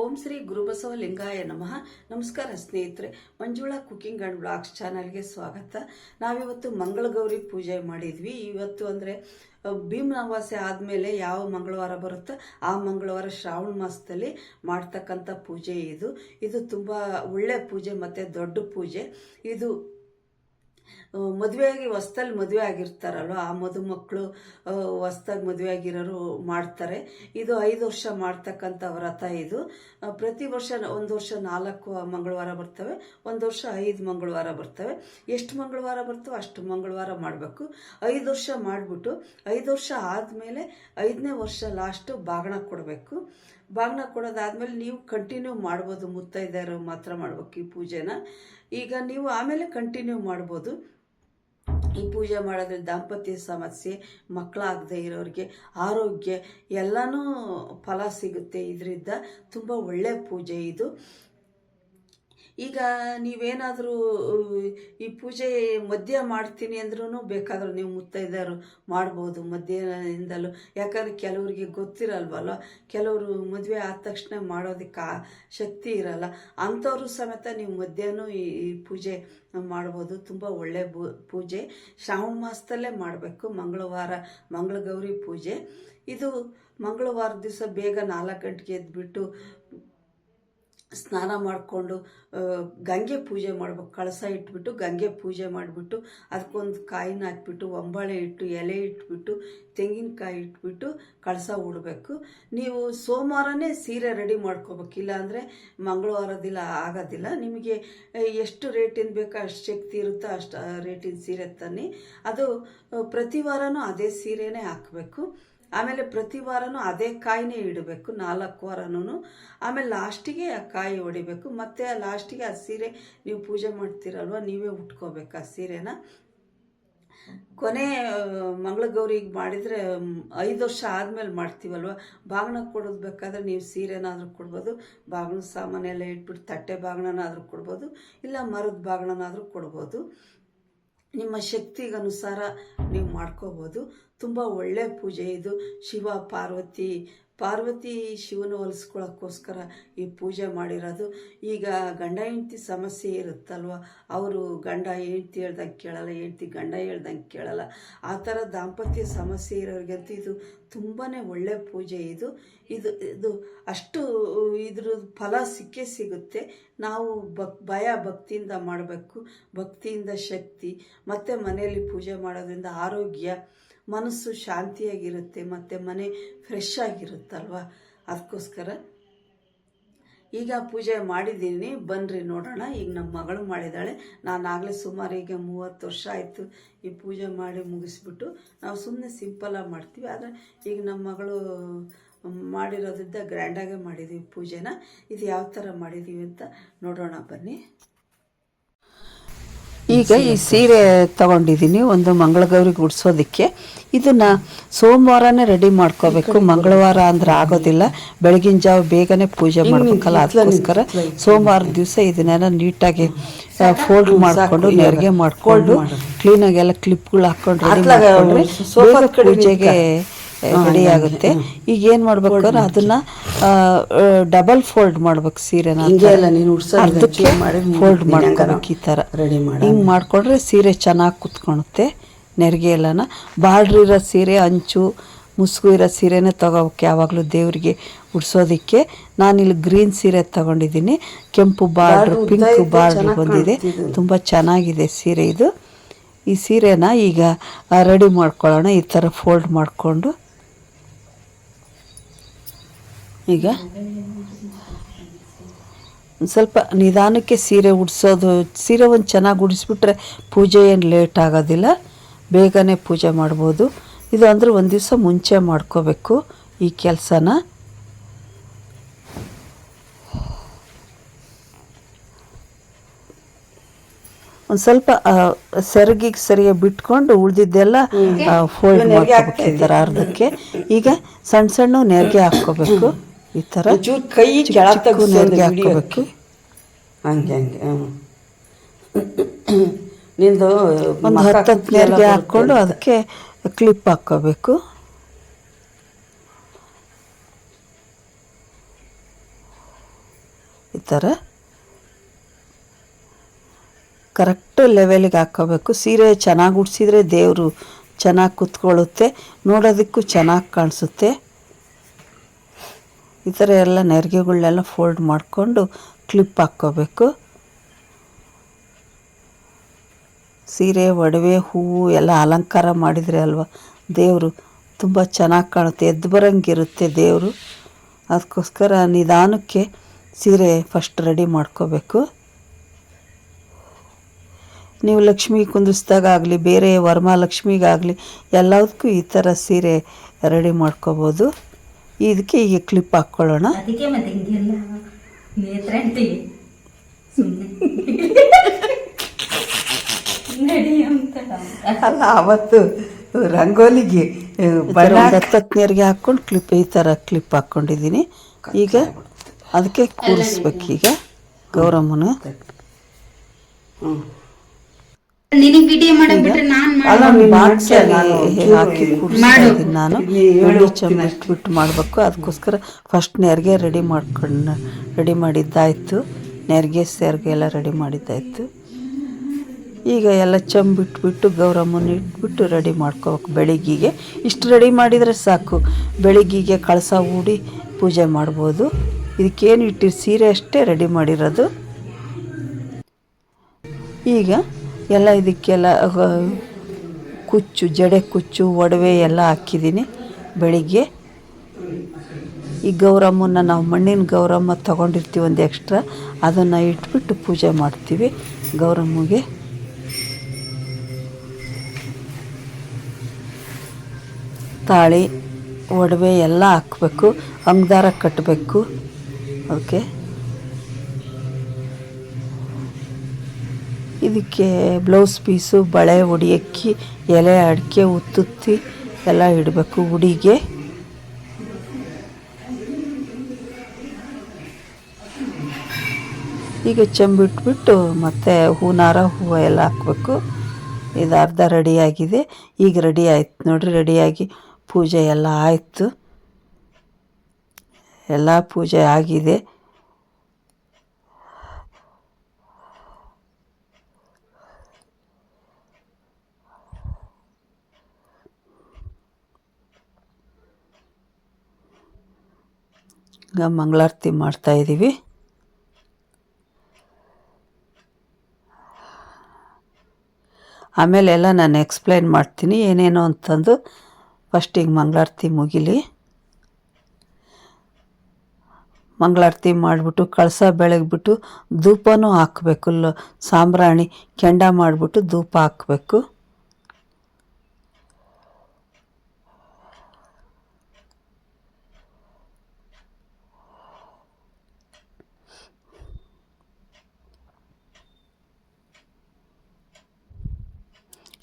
ಓಂ ಶ್ರೀ ಗುರುಬಸವ ಲಿಂಗಾಯ ನಮಃ. ನಮಸ್ಕಾರ ಸ್ನೇಹಿತರೆ, ಮಂಜುಳಾ ಕುಕಿಂಗ್ ಆ್ಯಂಡ್ ಬ್ಲಾಗ್ಸ್ ಚಾನಲ್ಗೆ ಸ್ವಾಗತ. ನಾವಿವತ್ತು ಮಂಗಳಗೌರಿ ಪೂಜೆ ಮಾಡಿದ್ವಿ. ಇವತ್ತು ಅಂದರೆ ಭೀಮ್ ಅಮಾವಾಸ್ಯೆ ಆದಮೇಲೆ ಯಾವ ಮಂಗಳವಾರ ಬರುತ್ತೋ ಆ ಮಂಗಳವಾರ ಶ್ರಾವಣ ಮಾಸದಲ್ಲಿ ಮಾಡ್ತಕ್ಕಂಥ ಪೂಜೆ ಇದು. ಇದು ತುಂಬ ಒಳ್ಳೆ ಪೂಜೆ ಮತ್ತು ದೊಡ್ಡ ಪೂಜೆ. ಇದು ಮದುವೆಯಾಗಿ ಹೊಸ್ದಲ್ಲಿ ಮದುವೆ ಆಗಿರ್ತಾರಲ್ವ? ಆ ಮದುಮಕ್ಕಳು ಹೊಸ್ದಾಗಿ ಮದುವೆ ಆಗಿರೋರು ಮಾಡ್ತಾರೆ. ಇದು ಐದು ವರ್ಷ ಮಾಡ್ತಕ್ಕಂಥ ವ್ರತ ಇದು. ಪ್ರತಿ ವರ್ಷ ಒಂದು ವರ್ಷ ನಾಲ್ಕು ಮಂಗಳವಾರ ಬರ್ತವೆ, ಒಂದು ವರ್ಷ ಐದು ಮಂಗಳವಾರ ಬರ್ತವೆ. ಎಷ್ಟು ಮಂಗಳವಾರ ಬರ್ತವೆ ಅಷ್ಟು ಮಂಗಳವಾರ ಮಾಡಬೇಕು. ಐದು ವರ್ಷ ಮಾಡಿಬಿಟ್ಟು, ಐದು ವರ್ಷ ಆದಮೇಲೆ ಐದನೇ ವರ್ಷ ಲಾಸ್ಟು ಬಾಗಣ ಕೊಡಬೇಕು. ಬಾಗ್ನ ಕೊಡೋದಾದ್ಮೇಲೆ ನೀವು ಕಂಟಿನ್ಯೂ ಮಾಡ್ಬೋದು. ಮುತ್ತೈದೆಯರು ಮಾತ್ರ ಮಾಡ್ಬೇಕು ಈ ಪೂಜೆನ. ಈಗ ನೀವು ಆಮೇಲೆ ಕಂಟಿನ್ಯೂ ಮಾಡ್ಬೋದು. ಈ ಪೂಜೆ ಮಾಡೋದ್ರಿಂದ ದಾಂಪತ್ಯ ಸಮಸ್ಯೆ, ಮಕ್ಕಳಾಗದೆ ಇರೋರಿಗೆ ಆರೋಗ್ಯ, ಎಲ್ಲನೂ ಫಲ ಸಿಗುತ್ತೆ. ಇದರಿಂದ ತುಂಬ ಒಳ್ಳೆಯ ಪೂಜೆ ಇದು. ಈಗ ನೀವೇನಾದರೂ, ಈ ಪೂಜೆ ಮದ್ಯ ಮಾಡ್ತೀನಿ ಅಂದ್ರೂ ಬೇಕಾದರೂ ನೀವು ಮುತ್ತೈದೆಯರು ಮಾಡ್ಬೋದು ಮಧ್ಯದಿಂದಲೂ ಯಾಕಂದರೆ ಕೆಲವರಿಗೆ ಗೊತ್ತಿರಲ್ವಲ್ಲ ಕೆಲವರು ಮದುವೆ ಆದ ತಕ್ಷಣ ಮಾಡೋದಕ್ಕೆ ಶಕ್ತಿ ಇರಲ್ಲ. ಅಂಥವ್ರು ಸಮೇತ ನೀವು ಮಧ್ಯಾಹ್ನ ಈ ಪೂಜೆ ಮಾಡ್ಬೋದು. ತುಂಬ ಒಳ್ಳೆ ಪೂಜೆ. ಶ್ರಾವಣ ಮಾಸದಲ್ಲೇ ಮಾಡಬೇಕು. ಮಂಗಳವಾರ, ಮಂಗಳಗೌರಿ ಪೂಜೆ. ಇದು ಮಂಗಳವಾರ ದಿವಸ ಬೇಗ ನಾಲ್ಕು ಗಂಟೆಗೆ ಎದ್ಬಿಟ್ಟು ಸ್ನಾನ ಮಾಡಿಕೊಂಡು ಗಂಗೆ ಪೂಜೆ ಮಾಡ್ಬೇಕು. ಕಳಸ ಇಟ್ಬಿಟ್ಟು, ಗಂಗೆ ಪೂಜೆ ಮಾಡಿಬಿಟ್ಟು, ಅದಕ್ಕೊಂದು ಕಾಯಿನ ಹಾಕ್ಬಿಟ್ಟು, ಒಂಬಾಳೆ ಇಟ್ಟು, ಎಲೆ ಇಟ್ಬಿಟ್ಟು, ತೆಂಗಿನಕಾಯಿ ಇಟ್ಬಿಟ್ಟು ಕಳಸ ಉಡಬೇಕು. ನೀವು ಸೋಮವಾರನೇ ಸೀರೆ ರೆಡಿ ಮಾಡ್ಕೋಬೇಕು. ಇಲ್ಲಾಂದರೆ ಮಂಗಳವಾರದಿಲ್ಲ, ಆಗೋದಿಲ್ಲ. ನಿಮಗೆ ಎಷ್ಟು ರೇಟಿನ ಬೇಕೋ ಅಷ್ಟು ಶಕ್ತಿ ಇರುತ್ತೋ ಅಷ್ಟು ರೇಟಿನ ಸೀರೆ ತನ್ನಿ. ಅದು, ಪ್ರತಿ ವಾರನೂ ಅದೇ ಸೀರೆನೇ ಹಾಕಬೇಕು. ಆಮೇಲೆ ಪ್ರತಿ ವಾರನೂ ಅದೇ ಕಾಯಿನೇ ಇಡಬೇಕು, ನಾಲ್ಕು ವಾರನೂ ಆಮೇಲೆ ಲಾಸ್ಟಿಗೆ ಆ ಕಾಯಿ ಹೊಡಿಬೇಕು. ಮತ್ತು ಲಾಸ್ಟಿಗೆ ಆ ಸೀರೆ ನೀವು ಪೂಜೆ ಮಾಡ್ತೀರಲ್ವ, ನೀವೇ ಉಟ್ಕೋಬೇಕು ಆ ಸೀರೆನ. ಕೊನೆ ಮಂಗಳಗೌರಿಗೆ ಮಾಡಿದರೆ ಐದು ವರ್ಷ ಆದಮೇಲೆ ಮಾಡ್ತೀವಲ್ವ? ಬಾಗ್ನ ಕೊಡೋದು ಬೇಕಾದ್ರೆ ನೀವು ಸೀರೆನಾದರೂ ಕೊಡ್ಬೋದು. ಬಾಗ್ನ ಸಾಮಾನೆಲ್ಲ ಇಟ್ಬಿಟ್ಟು ತಟ್ಟೆ ಬಾಗಿಣನಾದರೂ ಕೊಡ್ಬೋದು. ಇಲ್ಲ ಮರದ ಬಾಗಿಣನಾದರೂ ಕೊಡ್ಬೋದು. ನಿಮ್ಮ ಶಕ್ತಿಗನುಸಾರ ನೀವು ಮಾಡ್ಕೋಬೋದು. ತುಂಬ ಒಳ್ಳೆಯ ಪೂಜೆ ಇದು. ಶಿವ ಪಾರ್ವತಿ ಪಾರ್ವತಿ ಶಿವನ ಹೊಲಿಸ್ಕೊಳ್ಳೋಕ್ಕೋಸ್ಕರ ಈ ಪೂಜೆ ಮಾಡಿರೋದು. ಈಗ ಗಂಡ ಹೆಂಡತಿ ಸಮಸ್ಯೆ ಇರುತ್ತಲ್ವ? ಅವರು ಗಂಡ ಹೆಂಡ್ತಿ ಹೇಳ್ದಂಗೆ ಕೇಳಲ್ಲ, ಹೆಂಡ್ತಿ ಗಂಡ ಹೇಳ್ದಂಗೆ ಕೇಳಲ್ಲ. ಆ ಥರ ದಾಂಪತ್ಯ ಸಮಸ್ಯೆ ಇರೋರಿಗಂತೂ ಇದು ತುಂಬಾ ಒಳ್ಳೆ ಪೂಜೆ ಇದು. ಇದು ಇದು ಅಷ್ಟು ಇದ್ರ ಫಲ ಸಿಕ್ಕೇ ಸಿಗುತ್ತೆ. ನಾವು ಭಕ್, ಭಯ ಭಕ್ತಿಯಿಂದ ಮಾಡಬೇಕು. ಭಕ್ತಿಯಿಂದ ಶಕ್ತಿ. ಮತ್ತು ಮನೆಯಲ್ಲಿ ಪೂಜೆ ಮಾಡೋದ್ರಿಂದ ಆರೋಗ್ಯ ಮನಸ್ಸು ಶಾಂತಿಯಾಗಿರುತ್ತೆ, ಮತ್ತು ಮನೆ ಫ್ರೆಶ್ ಆಗಿರುತ್ತಲ್ವ? ಅದಕ್ಕೋಸ್ಕರ ಈಗ ಪೂಜೆ ಮಾಡಿದ್ದೀನಿ. ಬನ್ನಿರಿ ನೋಡೋಣ. ಈಗ ನಮ್ಮ ಮಗಳು ಮಾಡಿದ್ದಾಳೆ. ನಾನು ಆಗಲೇ ಸುಮಾರು ಈಗ ಮೂವತ್ತು ವರ್ಷ ಆಯಿತು ಈ ಪೂಜೆ ಮಾಡಿ ಮುಗಿಸ್ಬಿಟ್ಟು. ನಾವು ಸುಮ್ಮನೆ ಸಿಂಪಲಾಗಿ ಮಾಡ್ತೀವಿ. ಆದರೆ ಈಗ ನಮ್ಮ ಮಗಳು ಮಾಡಿರೋದ್ರಿಂದ ಗ್ರ್ಯಾಂಡಾಗೆ ಮಾಡಿದ್ದೀವಿ ಪೂಜೆನ. ಇದು ಯಾವ ಥರ ಮಾಡಿದ್ದೀವಿ ಅಂತ ನೋಡೋಣ ಬನ್ನಿ. ಈಗ ಈ ಸೀರೆ ತಗೊಂಡಿದ್ದೀನಿ ಒಂದು ಮಂಗಳಗೌರಿಗೆ ಉಡ್ಸೋದಕ್ಕೆ. ಇದನ್ನ ಸೋಮವಾರನೇ ರೆಡಿ ಮಾಡ್ಕೋಬೇಕು. ಮಂಗಳವಾರ ಅಂದ್ರೆ ಆಗೋದಿಲ್ಲ. ಬೆಳಗಿನ ಜಾವ ಬೇಗನೆ ಪೂಜೆ ಮಾಡ್ಬೇಕಲ್ಲ ಅದಕ್ಕೋಸ್ಕರ ಸೋಮವಾರ ದಿವಸ ಇದನ್ನೆಲ್ಲ ನೀಟಾಗಿ ಫೋಲ್ಡ್ ಮಾಡ್ಕೊಂಡು ನೆರಿಗೆ ಮಾಡ್ಕೊಂಡು ಕ್ಲೀನಾಗಿ ಎಲ್ಲ ಕ್ಲಿಪ್ಗಳು ಹಾಕೊಂಡು ರೆಡಿ ಮಾಡ್ಕೊಂಡ್ರೆ ಬೇಗ ಪೂಜೆಗೆ ರೆಡಿ ಆಗುತ್ತೆ. ಈಗ ಏನ್ ಮಾಡ್ಬೇಕು ಅದನ್ನ ಡಬಲ್ ಫೋಲ್ಡ್ ಮಾಡ್ಬೇಕು ಸೀರೆನ ಫೋಲ್ಡ್ ಮಾಡ್ಕೋಬೇಕು ಈ ತರ. ಹಿಂಗ್ ಮಾಡ್ಕೊಂಡ್ರೆ ಸೀರೆ ಚೆನ್ನಾಗಿ ಕುತ್ಕೊಳುತ್ತೆ ನೆರಿಗೆ ಎಲ್ಲನ. ಬಾರ್ಡ್ರ್ ಇರೋ ಸೀರೆ ಅಂಚು ಮುಸುಗು ಇರೋ ಸೀರೆನೇ ತಗೋಬೇಕು ಯಾವಾಗಲೂ ದೇವರಿಗೆ ಉಡ್ಸೋದಕ್ಕೆ. ನಾನಿಲ್ಲಿ ಗ್ರೀನ್ ಸೀರೆ ತಗೊಂಡಿದ್ದೀನಿ. ಕೆಂಪು ಬಾರ್ಡ್ರ್ ಪಿಂಕ್ ಬಾರ್ಡ್ರ್ ಬಂದಿದೆ. ತುಂಬ ಚೆನ್ನಾಗಿದೆ ಸೀರೆ ಇದು. ಈ ಸೀರೆನ ಈಗ ರೆಡಿ ಮಾಡ್ಕೊಳ್ಳೋಣ. ಈ ಥರ ಫೋಲ್ಡ್ ಮಾಡಿಕೊಂಡು ಈಗ? ಒಂದು ಸ್ವಲ್ಪ ನಿಧಾನಕ್ಕೆ ಸೀರೆ ಉಡಿಸೋದು ಸೀರೆ ಒಂದು ಚೆನ್ನಾಗಿ ಉಡಿಸ್ಬಿಟ್ರೆ ಪೂಜೆ ಏನು ಲೇಟ್ ಆಗೋದಿಲ್ಲ. ಬೇಗನೆ ಪೂಜೆ ಮಾಡ್ಬೋದು. ಇದು ಅಂದರೆ ಒಂದು ದಿವಸ ಮುಂಚೆ ಮಾಡ್ಕೋಬೇಕು ಈ ಕೆಲಸನ. ಒಂದು ಸ್ವಲ್ಪ ಸೆರಗಿಗೆ ಸರಿಯಾಗಿ ಬಿಟ್ಕೊಂಡು ಉಳಿದಿದ್ದೆಲ್ಲ ಫೋಲ್ಡ್ ಮಾಡ್ಕೋಬೇಕು ಈ ಥರ ಅರ್ಧಕ್ಕೆ. ಈಗ ಸಣ್ಣ ಸಣ್ಣ ನೆರಿಗೆ ಹಾಕ್ಕೋಬೇಕು. ಈ ಥರ ಕೈ ಕೆಳಗೆ ಹಾಕ್ಕೋಬೇಕು ಹಂಗೆ ಹಂಗೆ ಹ್ಞೂ ನಿಂದು ಒಂದು ಹತ್ತು ನೆರಿಗೆ ಹಾಕ್ಕೊಂಡು. ಅದಕ್ಕೆ ಕ್ಲಿಪ್ ಹಾಕ್ಕೋಬೇಕು. ಥರ ಕರೆಕ್ಟ್ ಲೆವೆಲಿಗೆ ಹಾಕ್ಕೋಬೇಕು. ಸೀರೆ ಚೆನ್ನಾಗಿ ಉಡ್ಸಿದ್ರೆ ದೇವರು ಚೆನ್ನಾಗಿ ಕುತ್ಕೊಳ್ಳುತ್ತೆ. ನೋಡೋದಕ್ಕೂ ಚೆನ್ನಾಗಿ ಕಾಣಿಸುತ್ತೆ. ಈ ಥರ ಎಲ್ಲ ನೆರಿಗೆಗಳನ್ನೆಲ್ಲ ಫೋಲ್ಡ್ ಮಾಡಿಕೊಂಡು ಕ್ಲಿಪ್ ಹಾಕ್ಕೋಬೇಕು. ಸೀರೆ, ಒಡವೆ, ಹೂವು ಎಲ್ಲ ಅಲಂಕಾರ ಮಾಡಿದರೆ ಅಲ್ವಾ? ದೇವರು ತುಂಬ ಚೆನ್ನಾಗಿ ಕಾಣುತ್ತೆ, ಎದ್ದು ಬರೋಂಗಿರುತ್ತೆ ದೇವರು. ಅದಕ್ಕೋಸ್ಕರ ನಿಧಾನಕ್ಕೆ ಸೀರೆ ಫಸ್ಟ್ ರೆಡಿ ಮಾಡ್ಕೋಬೇಕು. ನೀವು ಲಕ್ಷ್ಮಿ ಕುಂದಿಸ್ದಾಗಲಿ ಬೇರೆ ವರಮಹಾಲಕ್ಷ್ಮಿಗಾಗಲಿ ಎಲ್ಲದಕ್ಕೂ ಈ ಥರ ಸೀರೆ ರೆಡಿ ಮಾಡ್ಕೋಬೋದು. ಇದಕ್ಕೆ ಈಗ ಕ್ಲಿಪ್ ಹಾಕ್ಕೊಳ್ಳೋಣ ಅದಕ್ಕೆ ಮತ್ತೆ ಹಿಂಗೆಲ್ಲ ನೇತ್ರಂಟಿ ಸುಮ್ಮನೆ ನಡಿ ಅಂತ. ಅಲ್ಲ ಅವತ್ತು ರಂಗೋಲಿಗೆ ದತ್ತಜ್ಞರಿಗೆ ಹಾಕ್ಕೊಂಡು ಕ್ಲಿಪ್ ಈ ಥರ ಕ್ಲಿಪ್ ಹಾಕ್ಕೊಂಡಿದ್ದೀನಿ ಈಗ ಅದಕ್ಕೆ ಕೂರಿಸ್ಬೇಕೀಗ ಗೌರಮ್ಮನ. ನಿನಗೆ ವಿಡಿಯೋ ಮಾಡಕ್ ಬಿಟ್ರೆ ನಾನ್ ಅಲ್ಲ ಮಾಡಿ ಬಾಕ್ಸಲ್ಲಿ ಹಾಕಿ ನಾನು? ಎಳ್ಳು ಚಮಚ ಇಟ್ಬಿಟ್ಟು ಮಾಡಬೇಕು. ಅದಕ್ಕೋಸ್ಕರ ಫಸ್ಟ್ ನೆರಿಗೆ ರೆಡಿ ಮಾಡ್ಕೊಂಡು ರೆಡಿ ಮಾಡಿದ್ದಾಯಿತು. ನೆರಿಗೆ ಸೇರ್ಗೆ ಎಲ್ಲ ರೆಡಿ ಮಾಡಿದ್ದಾಯಿತು. ಈಗ ಎಲ್ಲ ಚಂಬಿಟ್ಬಿಟ್ಟು ಗೌರಮ್ಮನ ಇಟ್ಬಿಟ್ಟು ರೆಡಿ ಮಾಡ್ಕೋಬೇಕು ಬೆಳಿಗ್ಗೆಗೆ. ಇಷ್ಟು ರೆಡಿ ಮಾಡಿದರೆ ಸಾಕು. ಬೆಳಿಗ್ಗೆಗೆ ಕಳಸ ಹೂಡಿ ಪೂಜೆ ಮಾಡ್ಬೋದು. ಇದಕ್ಕೇನು ಇಟ್ಟಿರೋ ಸೀರೆ ಅಷ್ಟೇ ರೆಡಿ ಮಾಡಿರೋದು. ಈಗ ಎಲ್ಲ ಇದಕ್ಕೆಲ್ಲ ಕುಚ್ಚು, ಜಡೆ ಕುಚ್ಚು, ಒಡವೆ ಎಲ್ಲ ಹಾಕಿದ್ದೀನಿ ಬೆಳಿಗ್ಗೆ. ಈ ಗೌರಮ್ಮನ ನಾವು ಮಣ್ಣಿನ ಗೌರಮ್ಮ ತಗೊಂಡಿರ್ತೀವಿ ಒಂದು ಎಕ್ಸ್ಟ್ರಾ. ಅದನ್ನು ಇಟ್ಬಿಟ್ಟು ಪೂಜೆ ಮಾಡ್ತೀವಿ ಗೌರಮ್ಮಗೆ. ತಾಳಿ, ಒಡವೆ ಎಲ್ಲ ಹಾಕಬೇಕು ಅಂಗದಾರ ಕಟ್ಟಬೇಕು ಅದಕ್ಕೆ ಇದಕ್ಕೆ ಬ್ಲೌಸ್ ಪೀಸು, ಬಳೆ ಹೊಡಿಯಕ್ಕಿ ಎಲೆ, ಅಡಿಕೆ, ಉತ್ತುತ್ತಿ ಎಲ್ಲ ಇಡಬೇಕು ಉಡಿಗೆ ಈಗ ಚೆಂಬಿಟ್ಬಿಟ್ಟು ಮತ್ತೆ ಹೂನಾರ ಹೂವು ಎಲ್ಲ ಹಾಕಬೇಕು. ಇದು ಅರ್ಧ ರೆಡಿಯಾಗಿದೆ ಈಗ ರೆಡಿ ಆಯ್ತು ನೋಡ್ರಿ ರೆಡಿಯಾಗಿ ಪೂಜೆ ಎಲ್ಲ ಆಯಿತು. ಎಲ್ಲ ಪೂಜೆ ಆಗಿದೆ. ಈಗ ಮಂಗಳಾರತಿ ಮಾಡ್ತಾ ಇದ್ದೀವಿ ಆಮೇಲೆ ಎಲ್ಲ ನಾನು ಎಕ್ಸ್ಪ್ಲೈನ್ ಮಾಡ್ತೀನಿ ಏನೇನು ಅಂತಂದು. ಫಸ್ಟಿಗೆ ಮಂಗಳಾರತಿ ಮುಗಿಲಿ. ಮಂಗಳಾರತಿ ಮಾಡಿಬಿಟ್ಟು ಕಳಸ ಬೆಳಗ್ಬಿಟ್ಟು ಧೂಪನೂ ಹಾಕಬೇಕು. ಸಾಂಬ್ರಾಣಿ ಕೆಂಡ ಮಾಡಿಬಿಟ್ಟು ಧೂಪ ಹಾಕಬೇಕು.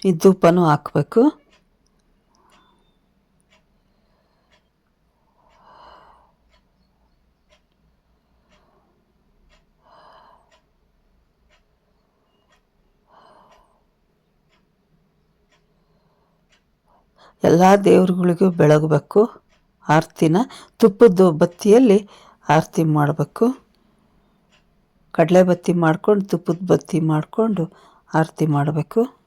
ಈ ತುಪ್ಪನೂ ಹಾಕಬೇಕು. ಎಲ್ಲ ದೇವ್ರುಗಳಿಗೂ ಬೆಳಗಬೇಕು. ಆರತಿನ, ತುಪ್ಪದ ಬತ್ತಿಯಲ್ಲಿ ಆರತಿ ಮಾಡಬೇಕು. ಕಡಲೆ ಬತ್ತಿ ಮಾಡ್ಕೊಂಡು, ತುಪ್ಪದ ಬತ್ತಿ ಮಾಡಿಕೊಂಡು ಆರತಿ ಮಾಡಬೇಕು.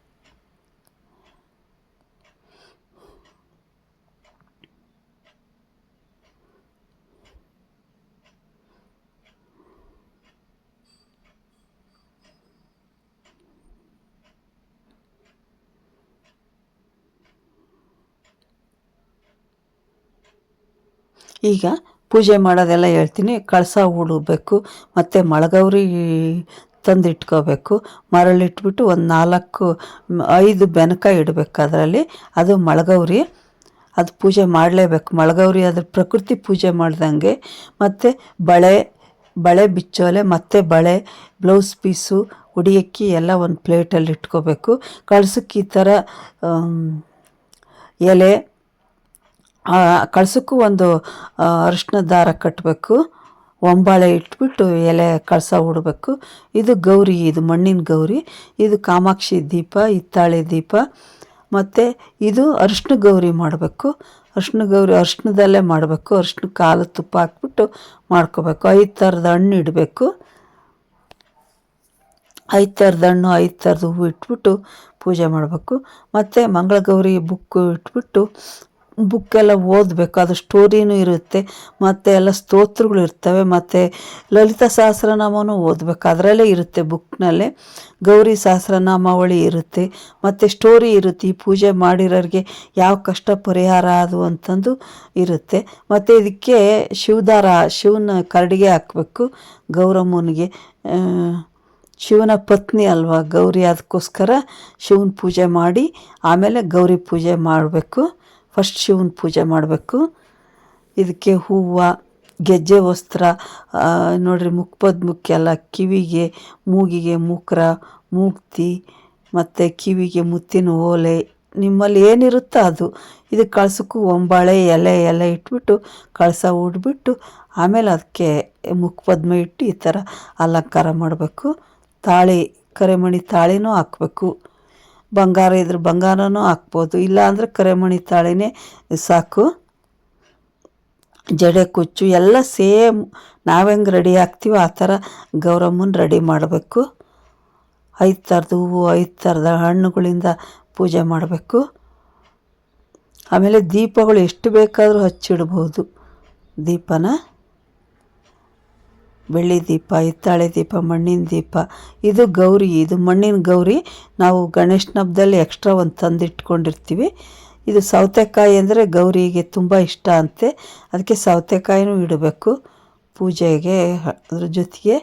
ಈಗ ಪೂಜೆ ಮಾಡೋದೆಲ್ಲ ಹೇಳ್ತೀನಿ. ಕಳಸ ಉಡಬೇಕು ಮತ್ತು ಮಳಗೌರಿ ತಂದಿಟ್ಕೋಬೇಕು. ಮರಳಿಟ್ಬಿಟ್ಟು ಒಂದು ನಾಲ್ಕು, ಐದು ಬೆನಕ ಇಡಬೇಕು ಅದರಲ್ಲಿ. ಅದು ಮಳಗೌರಿ ಅದು ಪೂಜೆ ಮಾಡಲೇಬೇಕು. ಮಳಗೌರಿ ಅದ್ರ ಪ್ರಕೃತಿ ಪೂಜೆ ಮಾಡ್ದಂಗೆ. ಮತ್ತು ಬಳೆ ಬಳೆ ಬಿಚ್ಚೋಲೆ, ಮತ್ತು ಬಳೆ, ಬ್ಲೌಸ್ ಪೀಸು, ಉಡಿಯಕ್ಕಿ ಎಲ್ಲ ಒಂದು ಪ್ಲೇಟಲ್ಲಿ ಇಟ್ಕೋಬೇಕು. ಕಳ್ಸಕ್ಕೆ ಈ ಥರ ಎಲೆ ಕಳಸಕ್ಕೂ ಒಂದು ಅರಿಶಿನ ದಾರ ಕಟ್ಟಬೇಕು ಒಂಬಾಳೆ ಇಟ್ಬಿಟ್ಟು ಎಲೆ ಕಳಸ ಉಡಬೇಕು. ಇದು ಗೌರಿ, ಇದು ಮಣ್ಣಿನ ಗೌರಿ. ಇದು ಕಾಮಾಕ್ಷಿ ದೀಪ, ಹಿತ್ತಾಳೆ ದೀಪ. ಮತ್ತು ಇದು ಅರಿಶಿನ ಗೌರಿ ಮಾಡಬೇಕು. ಅರ್ಶಿನ ಗೌರಿ ಅರ್ಶಿನದಲ್ಲೇ ಮಾಡಬೇಕು. ಅರ್ಶಿನ ಕಾಲು ತುಪ್ಪ ಹಾಕ್ಬಿಟ್ಟು ಮಾಡ್ಕೋಬೇಕು. ಐದು ಥರದ ಹಣ್ಣು ಇಡಬೇಕು. ಐದು ಥರದ ಹಣ್ಣು, ಐದು ಥರದ ಹೂವು ಇಟ್ಬಿಟ್ಟು ಪೂಜೆ ಮಾಡಬೇಕು. ಮತ್ತು ಮಂಗಳಗೌರಿ ಬುಕ್ಕು ಇಟ್ಬಿಟ್ಟು ಬುಕ್ಕೆಲ್ಲ ಓದಬೇಕು, ಅದು ಸ್ಟೋರಿನೂ ಇರುತ್ತೆ, ಮತ್ತು ಎಲ್ಲ ಸ್ತೋತ್ರಗಳು ಇರ್ತವೆ, ಮತ್ತು ಲಲಿತಾ ಸಹಸ್ರನಾಮನೂ ಓದಬೇಕು, ಅದರಲ್ಲೇ ಇರುತ್ತೆ ಬುಕ್ನಲ್ಲೇ ಗೌರಿ ಸಹಸ್ರನಾಮಾವಳಿ ಇರುತ್ತೆ, ಮತ್ತು ಸ್ಟೋರಿ ಇರುತ್ತೆ, ಈ ಪೂಜೆ ಮಾಡಿರೋರಿಗೆ ಯಾವ ಕಷ್ಟ ಪರಿಹಾರ ಅದು ಅಂತಂದು ಇರುತ್ತೆ. ಮತ್ತು ಇದಕ್ಕೆ ಶಿವದಾರ, ಶಿವನ ಕರಡಿಗೆ ಹಾಕಬೇಕು, ಗೌರಮ್ಮನಿಗೆ. ಶಿವನ ಪತ್ನಿ ಅಲ್ವಾ, ಗೌರಿ, ಅದಕ್ಕೋಸ್ಕರ ಶಿವನ ಪೂಜೆ ಮಾಡಿ, ಆಮೇಲೆ ಗೌರಿ ಪೂಜೆ ಮಾಡಬೇಕು. ಫಸ್ಟ್ ಶಿವನ ಪೂಜೆ ಮಾಡಬೇಕು. ಇದಕ್ಕೆ ಹೂವು, ಗೆಜ್ಜೆ ವಸ್ತ್ರ ನೋಡಿರಿ ಮುಖಪದ್ ಮುಖ್ಯ ಅಲ್ಲ ಕಿವಿಗೆ, ಮೂಗಿಗೆ ಮೂಕ್ರ, ಮೂಕ್ತಿ, ಮತ್ತು ಕಿವಿಗೆ ಮುತ್ತಿನ ಓಲೆ, ನಿಮ್ಮಲ್ಲಿ ಏನಿರುತ್ತೋ ಅದು. ಇದು ಕಳ್ಸಕ್ಕೂ ಒಂಬಾಳೆ ಎಲೆ ಎಲೆ ಇಟ್ಬಿಟ್ಟು ಕಳಸ ಉಡ್ಬಿಟ್ಟು ಆಮೇಲೆ ಅದಕ್ಕೆ ಮುಖಪದ್ಮ ಇಟ್ಟು ಈ ಥರ ಅಲಂಕಾರ ಮಾಡಬೇಕು. ತಾಳಿ, ಕರೆಮಣಿ ತಾಳಿನೂ ಹಾಕ್ಬೇಕು. ಬಂಗಾರ ಇದ್ರೆ ಬಂಗಾರನೂ ಹಾಕ್ಬೋದು. ಇಲ್ಲ ಅಂದರೆ ಕರೆಮಣಿ ತಾಳಿನೇ ಸಾಕು. ಜಡೆ ಕುಚ್ಚು ಎಲ್ಲ ಸೇಮ್. ನಾವು ಹೆಂಗೆ ರೆಡಿ ಆಗ್ತೀವೋ ಆ ಥರ ಗೌರಮ್ಮನ ರೆಡಿ ಮಾಡಬೇಕು. ಐದು ಥರದ ಹೂವು, ಐದು ಥರದ ಹಣ್ಣುಗಳಿಂದ ಪೂಜೆ ಮಾಡಬೇಕು. ಆಮೇಲೆ ದೀಪಗಳು ಎಷ್ಟು ಬೇಕಾದರೂ ಹಚ್ಚಿಡ್ಬೋದು. ದೀಪನ. ಬೆಳ್ಳಿ ದೀಪ, ಹಿತ್ತಾಳೆ ದೀಪ, ಮಣ್ಣಿನ ದೀಪ. ಇದು ಗೌರಿ, ಇದು ಮಣ್ಣಿನ ಗೌರಿ. ನಾವು ಗಣೇಶನ ಹಬ್ಬದಲ್ಲಿ ಎಕ್ಸ್ಟ್ರಾ ಒಂದು ತಂದಿಟ್ಕೊಂಡಿರ್ತೀವಿ. ಇದು ಸೌತೆಕಾಯಿ ಅಂದರೆ ಗೌರಿಗೆ ತುಂಬ ಇಷ್ಟ ಅಂತೆ. ಅದಕ್ಕೆ ಸೌತೆಕಾಯಿನೂ ಇಡಬೇಕು. ಪೂಜೆಗೆ, ಅದ್ರ ಜೊತೆಗೆ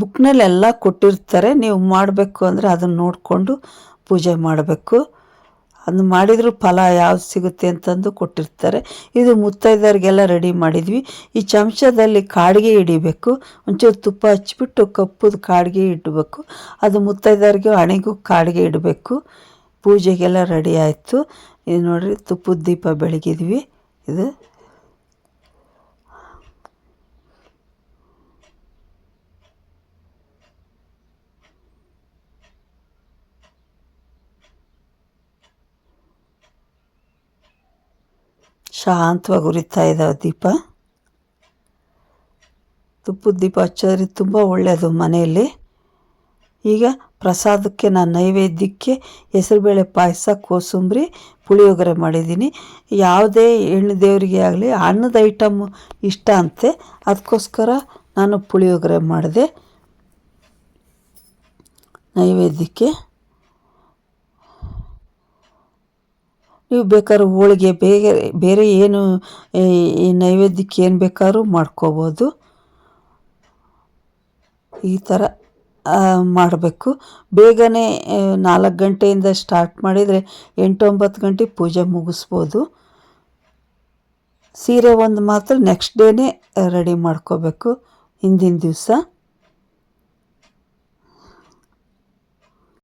ಬುಕ್ನಲ್ಲೆಲ್ಲ ಕೊಟ್ಟಿರ್ತಾರೆ. ನೀವು ಮಾಡಬೇಕು ಅಂದರೆ ಅದನ್ನು ನೋಡಿಕೊಂಡು ಪೂಜೆ ಮಾಡಬೇಕು. ಅದನ್ನ ಮಾಡಿದರೂ ಫಲ ಯಾವ್ದು ಸಿಗುತ್ತೆ ಅಂತಂದು ಕೊಟ್ಟಿರ್ತಾರೆ. ಇದು ಮುತ್ತೈದರಿಗೆಲ್ಲ ರೆಡಿ ಮಾಡಿದ್ವಿ. ಈ ಚಮಚದಲ್ಲಿ ಕಾಡಿಗೆ ಹಿಡಿಬೇಕು. ಒಂಚೂರು ತುಪ್ಪ ಹಚ್ಬಿಟ್ಟು ಕಪ್ಪದ ಕಾಡಿಗೆ ಇಡಬೇಕು. ಅದು ಮುತ್ತೈದರಿಗೆ ಹಣೆಗೂ ಕಾಡಿಗೆ ಇಡಬೇಕು. ಪೂಜೆಗೆಲ್ಲ ರೆಡಿ ಆಯಿತು. ಇದು ನೋಡಿರಿ ತುಪ್ಪದ ದೀಪ ಬೆಳಗಿದ್ವಿ. ಇದು ಶಾಂತವಾಗಿ ಉರಿತಾ ಇದ್ದಾವೆ ದೀಪ. ತುಪ್ಪದ ದೀಪ ಹಚ್ಚೋದ್ರೆ ತುಂಬ ಒಳ್ಳೆಯದು ಮನೆಯಲ್ಲಿ. ಈಗ ಪ್ರಸಾದಕ್ಕೆ ನಾನು ನೈವೇದ್ಯಕ್ಕೆ ಹೆಸರುಬೇಳೆ ಪಾಯಸ, ಕೋಸಂಬರಿ, ಪುಳಿಯೋಗರೆ ಮಾಡಿದ್ದೀನಿ. ಯಾವುದೇ ಹೆಣ್ಣು ದೇವರಿಗೆ ಆಗಲಿ, ಹಣ್ಣದ ಐಟಮ್ ಇಷ್ಟ ಅಂತೆ ಅದಕ್ಕೋಸ್ಕರ ನಾನು ಪುಳಿಯೋಗರೆ ಮಾಡಿದೆ. ನೈವೇದ್ಯಕ್ಕೆ. ನೀವು ಬೇಕಾದ್ರೆ ಹೋಳಿಗೆ ಬೇರೆ ಬೇರೆ ಏನು ಈ ನೈವೇದ್ಯಕ್ಕೆ ಏನು ಬೇಕಾದ್ರೂ ಮಾಡ್ಕೋಬೋದು. ಈ ಥರ ಮಾಡಬೇಕು. ಬೇಗನೆ ನಾಲ್ಕು ಗಂಟೆಯಿಂದ ಸ್ಟಾರ್ಟ್ ಮಾಡಿದರೆ ಎಂಟು ಒಂಬತ್ತು ಗಂಟೆ ಪೂಜೆ ಮುಗಿಸ್ಬೋದು. ಸೀರೆ ಒಂದು ಮಾತ್ರ ನೆಕ್ಸ್ಟ್ ಡೇನೇ ರೆಡಿ ಮಾಡ್ಕೋಬೇಕು, ಹಿಂದಿನ ದಿವಸ.